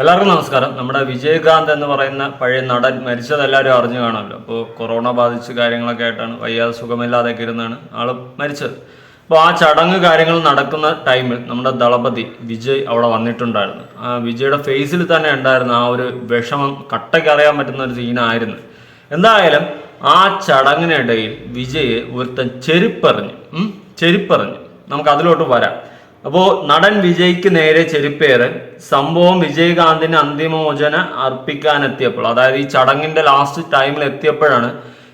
എല്ലാവർക്കും നമസ്കാരം. നമ്മുടെ വിജയകാന്ത് എന്ന് പറയുന്ന പഴയ നടൻ മരിച്ചത് എല്ലാവരും അറിഞ്ഞു കാണാമല്ലോ. അപ്പോൾ കൊറോണ ബാധിച്ച് കാര്യങ്ങളൊക്കെ ആയിട്ടാണ് വയ്യാതെ സുഖമില്ലാതെയൊക്കെ ഇരുന്നാണ് ആൾ മരിച്ചത്. അപ്പോൾ ആ ചടങ്ങ് കാര്യങ്ങൾ നടക്കുന്ന ടൈമിൽ നമ്മുടെ ദളപതി വിജയ് അവിടെ വന്നിട്ടുണ്ടായിരുന്നു. ആ വിജയുടെ ഫേസിൽ തന്നെ ഉണ്ടായിരുന്ന ആ ഒരു വിഷമം കട്ടയ്ക്ക് അറിയാൻ പറ്റുന്ന ഒരു സീനായിരുന്നു എന്തായാലും ആ ചടങ്ങിനിടയിൽ വിജയ് ഒരുത്തൻ ചെരുപ്പറിഞ്ഞു ചെരുപ്പറിഞ്ഞു. നമുക്ക് അതിലോട്ട് വരാം. അപ്പോൾ നടൻ വിജയ്ക്ക് നേരെ ചെരുപ്പേറ് സംഭവം വിജയകാന്തിന് അന്തിമോചന അർപ്പിക്കാനെത്തിയപ്പോൾ അതായത് ഈ ചടങ്ങിന്റെ ലാസ്റ്റ് ടൈമിൽ എത്തിയപ്പോഴാണ്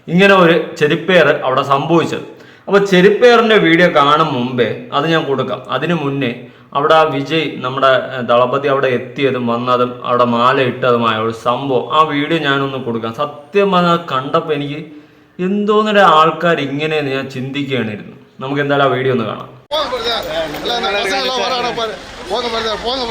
ഇങ്ങനെ ഒരു ചെരുപ്പേറ് അവിടെ സംഭവിച്ചത്. അപ്പോൾ ചെരുപ്പേറിന്റെ വീഡിയോ കാണും മുമ്പേ അത് ഞാൻ കൊടുക്കാം. അതിനു മുന്നേ അവിടെ ആ വിജയ് നമ്മുടെ ദളപതി അവിടെ എത്തിയതും വന്നതും അവിടെ മാല ഇട്ടതുമായ ഒരു സംഭവം. ആ വീഡിയോ ഞാനൊന്ന് കൊടുക്കാം. സത്യം പറഞ്ഞാൽ കണ്ടപ്പോൾ എനിക്ക് എന്തോന്നൊരു ആൾക്കാർ ഇങ്ങനെയെന്ന് ഞാൻ ചിന്തിക്കുകയാണിരുന്നു. നമുക്ക് എന്തായാലും ആ വീഡിയോ ഒന്ന് കാണാം. പോങ്ക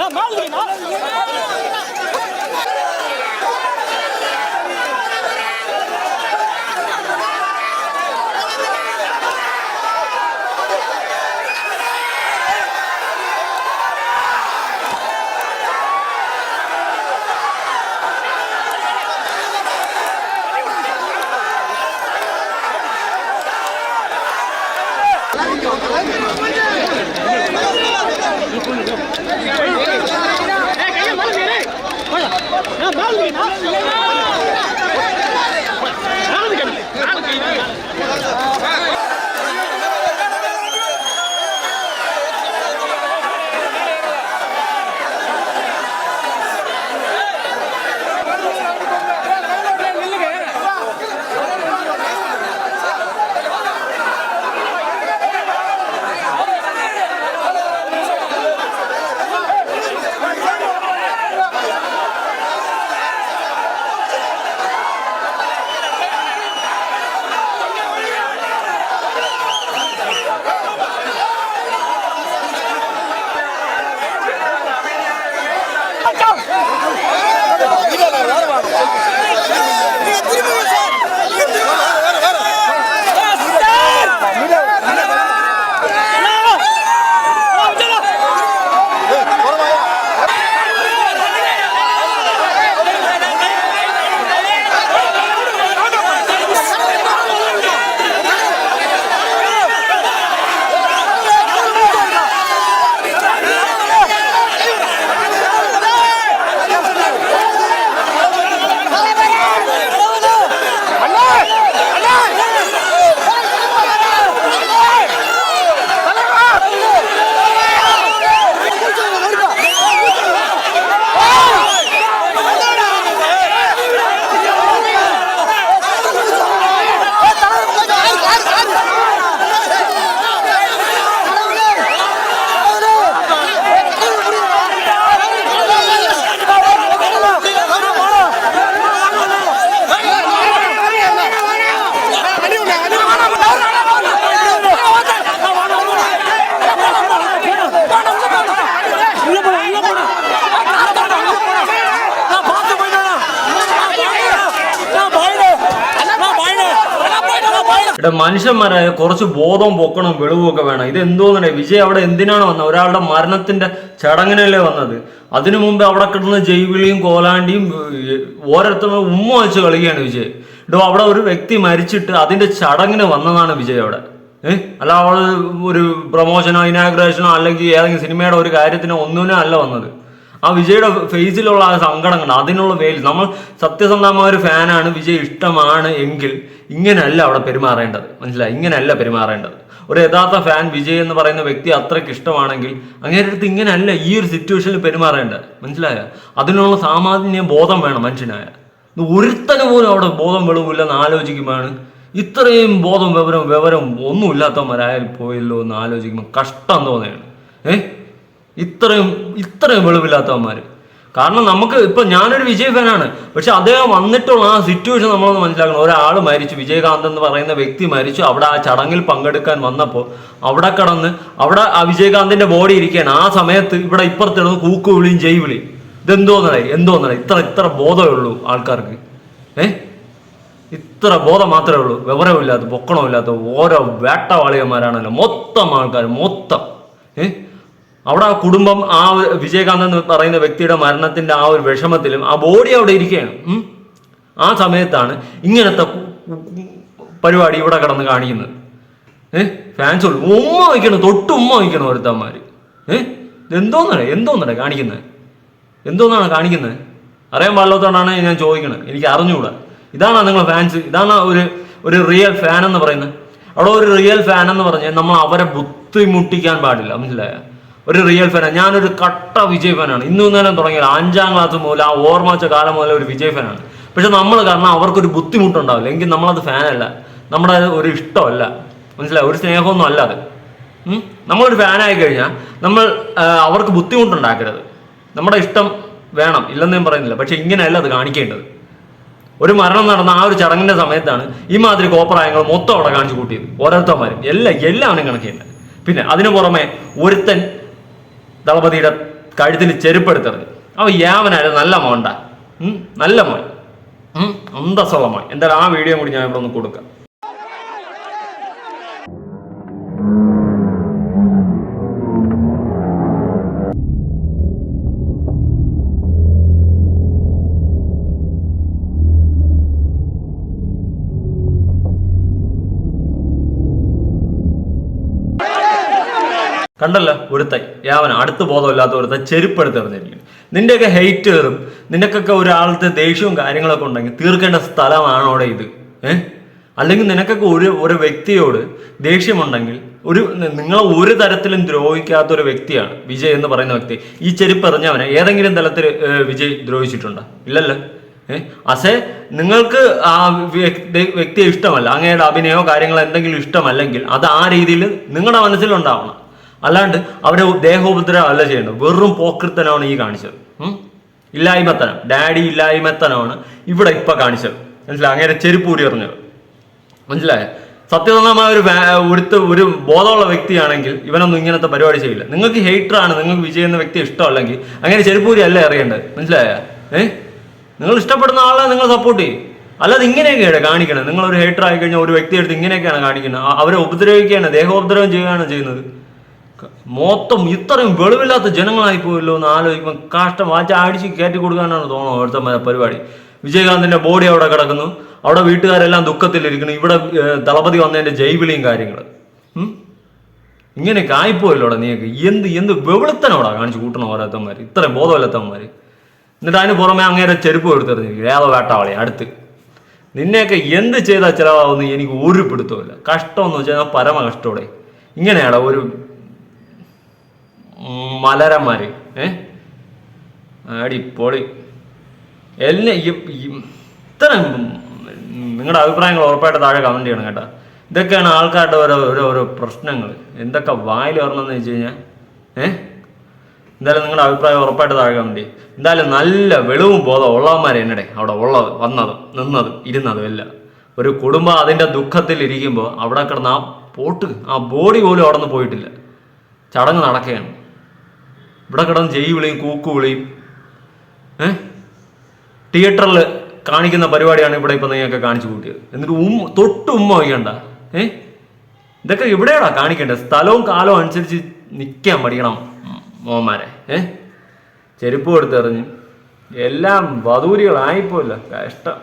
நான் மாலை தூக்கு, Malvin, Yeah. ഇവിടെ മനുഷ്യന്മാരായ കുറച്ച് ബോധവും പൊക്കണം വെളിവും ഒക്കെ വേണം. ഇത് എന്തോന്നെ വിജയ് അവിടെ എന്തിനാണ് വന്നത്? ഒരാളുടെ മരണത്തിന്റെ ചടങ്ങിനല്ലേ വന്നത്? അതിനു മുമ്പ് അവിടെ കിടന്ന് ജൈവിളിയും കോലാണ്ടിയും ഓരോരുത്തരും ഉമ്മ വെച്ച് കളിക്കുകയാണ് വിജയ്. ഇടോ അവിടെ ഒരു വ്യക്തി മരിച്ചിട്ട് അതിന്റെ ചടങ്ങിന് വന്നതാണ് വിജയ് അവിടെ. ഏഹ് അല്ല അവൾ ഒരു പ്രൊമോഷനോ ഇനാഗ്രേഷനോ അല്ലെങ്കിൽ ഏതെങ്കിലും സിനിമയുടെ ഒരു കാര്യത്തിനോ ഒന്നിനോ അല്ല വന്നത്. ആ വിജയുടെ ഫേസിലുള്ള ആ സങ്കടം കണ്ട് അതിനുള്ള വെയിൽ നമ്മൾ സത്യസന്ധമായ ഒരു ഫാനാണ് വിജയ് ഇഷ്ടമാണ് എങ്കിൽ ഇങ്ങനെയല്ല അവിടെ പെരുമാറേണ്ടത്. മനസ്സിലായി? ഇങ്ങനെയല്ല പെരുമാറേണ്ടത്. ഒരു യഥാർത്ഥ ഫാൻ വിജയ് എന്ന് പറയുന്ന വ്യക്തി അത്രയ്ക്ക് ഇഷ്ടമാണെങ്കിൽ അങ്ങനെ അടുത്ത് ഇങ്ങനെയല്ല ഈ ഒരു സിറ്റുവേഷനിൽ പെരുമാറേണ്ടത്. മനസ്സിലായോ? അതിനുള്ള സാമാന്യ ബോധം വേണം മനുഷ്യനായ. ഒരുത്തന് പോലും അവിടെ ബോധം വെളിവില്ലെന്ന് ആലോചിക്കുമ്പോഴാണ് ഇത്രയും ബോധം വിവരം വിവരം ഒന്നുമില്ലാത്തവന്മാരായാലും പോയല്ലോ എന്ന് ആലോചിക്കുമ്പോൾ കഷ്ടം തോന്നുകയാണ്. ഏ? ഇത്രയും ഇത്രയും വെളിവില്ലാത്തവന്മാർ കാരണം നമുക്ക് ഇപ്പൊ ഞാനൊരു വിജയ് ഫാനാണ് പക്ഷെ അദ്ദേഹം വന്നിട്ടുള്ള ആ സിറ്റുവേഷൻ നമ്മളൊന്ന് മനസ്സിലാക്കണം. ഒരാൾ മരിച്ചു. വിജയകാന്ത് എന്ന് പറയുന്ന വ്യക്തി മരിച്ചു. അവിടെ ആ ചടങ്ങിൽ പങ്കെടുക്കാൻ വന്നപ്പോൾ അവിടെ കടന്ന് അവിടെ ആ വിജയകാന്തിന്റെ ബോഡി ഇരിക്കുകയാണ്. ആ സമയത്ത് ഇവിടെ ഇപ്പുറത്തിടുന്ന കൂക്ക് വിളിയും ജയ് വിളിയും എന്തോ എന്തോന്നടേ ഇത്ര ഇത്ര ബോധമേ ഉള്ളൂ ആൾക്കാർക്ക്. ഏ? ഇത്ര ബോധം മാത്രമേ ഉള്ളൂ. വിവരമില്ലാത്ത പൊക്കണമില്ലാത്ത ഓരോ വേട്ടവാളികന്മാരാണല്ലോ. മൊത്തം ആൾക്കാർ മൊത്തം. ഏ? അവിടെ ആ കുടുംബം ആ വിജയകാന്ത് എന്ന് പറയുന്ന വ്യക്തിയുടെ മരണത്തിന്റെ ആ ഒരു വിഷമത്തിലും ആ ബോഡി അവിടെ ഇരിക്കുകയാണ്. ആ സമയത്താണ് ഇങ്ങനത്തെ പരിപാടി ഇവിടെ കിടന്ന് കാണിക്കുന്നത്. ഏഹ് ഫാൻസ് ഉമ്മ വയ്ക്കണം തൊട്ട് ഉമ്മ വയ്ക്കണം ഒരുത്തന്മാര്. ഏഹ് എന്തോന്നാണ് എന്തോന്നാണ് കാണിക്കുന്നത് എന്തോന്നാണ് കാണിക്കുന്നത് അറിയാൻ പാടില്ലാത്തതുകൊണ്ടാണ് ഞാൻ ചോദിക്കുന്നത് എനിക്ക് അറിഞ്ഞുകൂടാ ഇതാണോ നിങ്ങളെ ഫാൻസ് ഇതാണ് ഒരു ഒരു റിയൽ ഫാൻ എന്ന് പറയുന്നത് അവിടെ ഒരു റിയൽ ഫാൻ എന്ന് പറഞ്ഞാൽ നമ്മൾ അവരെ ബുദ്ധിമുട്ടിക്കാൻ പാടില്ല. മനസ്സിലായ? ഒരു റിയൽ ഫാനാണ് ഞാനൊരു കട്ട വിജയ് ഫാനാണ് ഇന്നു നേരം തുടങ്ങിയത് അഞ്ചാം ക്ലാസ് മുതൽ ആ ഓർമ്മിച്ച കാലം മുതൽ ഒരു വിജയ് ഫാനാണ് പക്ഷെ നമ്മൾ കാരണം അവർക്കൊരു ബുദ്ധിമുട്ടുണ്ടാവില്ല. എങ്കിൽ നമ്മളത് ഫാനല്ല നമ്മുടെ ഒരു ഇഷ്ടമല്ല. മനസ്സിലായി? ഒരു സ്നേഹമൊന്നും അല്ല അത്? നമ്മളൊരു ഫാനായി കഴിഞ്ഞാൽ നമ്മൾ അവർക്ക് ബുദ്ധിമുട്ടുണ്ടാക്കരുത്. നമ്മുടെ ഇഷ്ടം വേണം. ഇല്ലെന്ന് ഞാൻ പറയുന്നില്ല. പക്ഷെ ഇങ്ങനെയല്ല അത് കാണിക്കേണ്ടത്. ഒരു മരണം നടന്ന ആ ഒരു ചടങ്ങിന്റെ സമയത്താണ് ഈ മാതിരി കോപ്രായങ്ങൾ മൊത്തം അവിടെ കാണിച്ചു കൂട്ടിയത്. ഓരോരുത്തന്മാരും. എല്ലാം എല്ലാവരും കണക്കില്ല പിന്നെ അതിനു പുറമെ ഒരുത്തൻ ദളപതിയുടെ കഴുത്തിൽ ചെരുപ്പെടുത്തെറിഞ്ഞു അവ യാവനായിരുന്നു നല്ല മോണ്ട. നല്ല മോൻ. അന്തസ്സുള്ള എന്തായാലും ആ വീഡിയോ കൂടി ഞാൻ ഇവിടെ ഒന്ന് കൊടുക്കാം. കണ്ടല്ലോ ഒരുത്തൻ യാവന അടുത്ത് ബോധമില്ലാത്ത ഒരുത്തൻ ചെരുപ്പെടുത്തെറിഞ്ഞിരിക്കുന്നു നിന്റെയൊക്കെ ഹെയ്റ്റേറും നിനക്കൊക്കെ ഒരാളത്തെ ദേഷ്യവും കാര്യങ്ങളൊക്കെ ഉണ്ടെങ്കിൽ തീർക്കേണ്ട സ്ഥലമാണ് അവിടെ ഇത്. ഏഹ് അല്ലെങ്കിൽ നിനക്കൊക്കെ ഒരു ഒരു വ്യക്തിയോട് ദേഷ്യമുണ്ടെങ്കിൽ ഒരു നിങ്ങളെ ഒരു തരത്തിലും ദ്രോഹിക്കാത്ത ഒരു വ്യക്തിയാണ് വിജയ് എന്ന് പറയുന്ന വ്യക്തി. ഈ ചെരുപ്പ് എറിഞ്ഞവനെ ഏതെങ്കിലും തലത്തിൽ വിജയ് ദ്രോഹിച്ചിട്ടുണ്ടോ? ഇല്ലല്ലോ. ഏഹ് അസേ നിങ്ങൾക്ക് ആ വ്യക്തി വ്യക്തിയെ ഇഷ്ടമല്ല അങ്ങയുടെ അഭിനയോ കാര്യങ്ങളോ എന്തെങ്കിലും ഇഷ്ടമല്ലെങ്കിൽ അത് ആ രീതിയിൽ നിങ്ങളുടെ മനസ്സിലുണ്ടാവണം. അല്ലാണ്ട് അവിടെ ദേഹോപദ്രവം അല്ല ചെയ്യേണ്ടത്. വെറും പോക്കൃത്തനാണ് ഈ കാണിച്ചത്? ഇല്ലായ്മത്തനം. ഡാഡി ഇല്ലായ്മത്തനമാണ് ഇവിടെ ഇപ്പൊ കാണിച്ചത്. മനസ്സിലായി? അങ്ങനെ ചെരുപ്പൂരി എറിഞ്ഞത്. മനസ്സിലായ? സത്യസന്ധമായ ഒരു ഒരുത്ത് ഒരു ബോധമുള്ള വ്യക്തിയാണെങ്കിൽ ഇവനൊന്നും ഇങ്ങനത്തെ പരിപാടി ചെയ്യില്ല. നിങ്ങൾക്ക് ഹെയ്റ്റർ ആണ് നിങ്ങൾക്ക് വിജയ് എന്ന വ്യക്തി ഇഷ്ടമല്ലെങ്കിൽ അങ്ങനെ ചെരുപ്പൂരി അല്ല അറിയേണ്ടത് മനസ്സിലായ? ഏ? നിങ്ങൾ ഇഷ്ടപ്പെടുന്ന ആളെ നിങ്ങൾ സപ്പോർട്ട് ചെയ്യും. അല്ലാതെ ഇങ്ങനെയൊക്കെയാണ് കാണിക്കണം. നിങ്ങളൊരു ഹേറ്റർ ആയി കഴിഞ്ഞാൽ ഒരു വ്യക്തിയെടുത്ത് ഇങ്ങനെയൊക്കെയാണ് കാണിക്കുന്നത്. അവരെ ഉപദ്രവിക്കുകയാണ് ദേഹോപദ്രവം ചെയ്യുകയാണ് ചെയ്യുന്നത്. മൊത്തം ഇത്രയും വെളിവില്ലാത്ത ജനങ്ങളായി പോയല്ലോ എന്ന് ആലോചിക്കുമ്പോൾ കാഷ്ടം വാച്ച അടിച്ച് കയറ്റി കൊടുക്കാനാണ് തോന്നുന്നത് അവിടുത്തെ പരിപാടി. വിജയകാന്തിന്റെ ബോഡി അവിടെ കിടക്കുന്നു. അവിടെ വീട്ടുകാരെല്ലാം ദുഃഖത്തിലിരിക്കുന്നു. ഇവിടെ ദളപതി വന്നതിന്റെ ജൈവിളിയും കാര്യങ്ങൾ ഇങ്ങനെയൊക്കെ ആയിപ്പോയല്ലോടാ നീക്ക് എന്ത് എന്ത് വെവിളത്തനോടാ കാണിച്ചു കൂട്ടണം ഓരോരുത്തന്മാർ ഇത്രയും ബോധമില്ലാത്തവന്മാർ എന്നിട്ട് അതിന് പുറമെ അങ്ങേരെ ചെരുപ്പ് എടുത്തെറിഞ്ഞിരിക്കും ഏതോ വേട്ടാവളി അടുത്ത്. നിന്നെയൊക്കെ എന്ത് ചെയ്താൽ ചിലവാകുന്നു എനിക്ക് ഒരു പിടുത്തമില്ല കഷ്ടമെന്ന് വെച്ചാൽ പരമ കഷ്ടോടെ ഇങ്ങനെയാടാ ഒരു ഉം, മലരന്മാര്. ഏ? അടിപൊളി എല്ലാം ഇത്ര നിങ്ങളുടെ അഭിപ്രായങ്ങൾ ഉറപ്പായിട്ട് താഴെ കമന്റ് ചെയ്യണം കേട്ടോ. ഇതൊക്കെയാണ് ആൾക്കാരുടെ ഓരോ ഓരോ ഓരോ പ്രശ്നങ്ങൾ. എന്തൊക്കെ വായിൽ വരണമെന്ന് വെച്ച് കഴിഞ്ഞാൽ ഏഹ് എന്തായാലും നിങ്ങളുടെ അഭിപ്രായം ഉറപ്പായിട്ട് താഴെ കമന്റ് ചെയ്യും. എന്തായാലും നല്ല വെളിവും ബോധം ഉള്ളവന്മാരെ എന്നിടെ അവിടെ ഉള്ളത് വന്നതും നിന്നതും ഇരുന്നതും എല്ലാം. ഒരു കുടുംബം അതിന്റെ ദുഃഖത്തിൽ ഇരിക്കുമ്പോൾ അവിടെ കിടന്ന് ആ പോട്ട് ആ ബോഡി പോലും അവിടെ നിന്ന് പോയിട്ടില്ല. ചടങ്ങ് നടക്കുകയാണ്. ഇവിടെ കിടന്ന് ജയ് വിളിയും കൂക്കു വിളിയും ഏഹ് തിയേറ്ററിൽ കാണിക്കുന്ന പരിപാടിയാണ് ഇവിടെ ഇപ്പം നിങ്ങൾക്ക് കാണിച്ചു കൂട്ടിയത്. എന്നിട്ട് ഉമ്മ തൊട്ട് ഉമ്മ വയ്ക്കണ്ട ഏ? ഇതൊക്കെ ഇവിടെയാടാ കാണിക്കേണ്ടത്? സ്ഥലവും കാലവും അനുസരിച്ച് നിൽക്കാൻ പഠിക്കണം മോന്മാരെ ഏ? ചെരുപ്പ് കൊടുത്തെറിഞ്ഞ്. എല്ലാം വധൂരികളായിപ്പോയില്ല കഷ്ടം.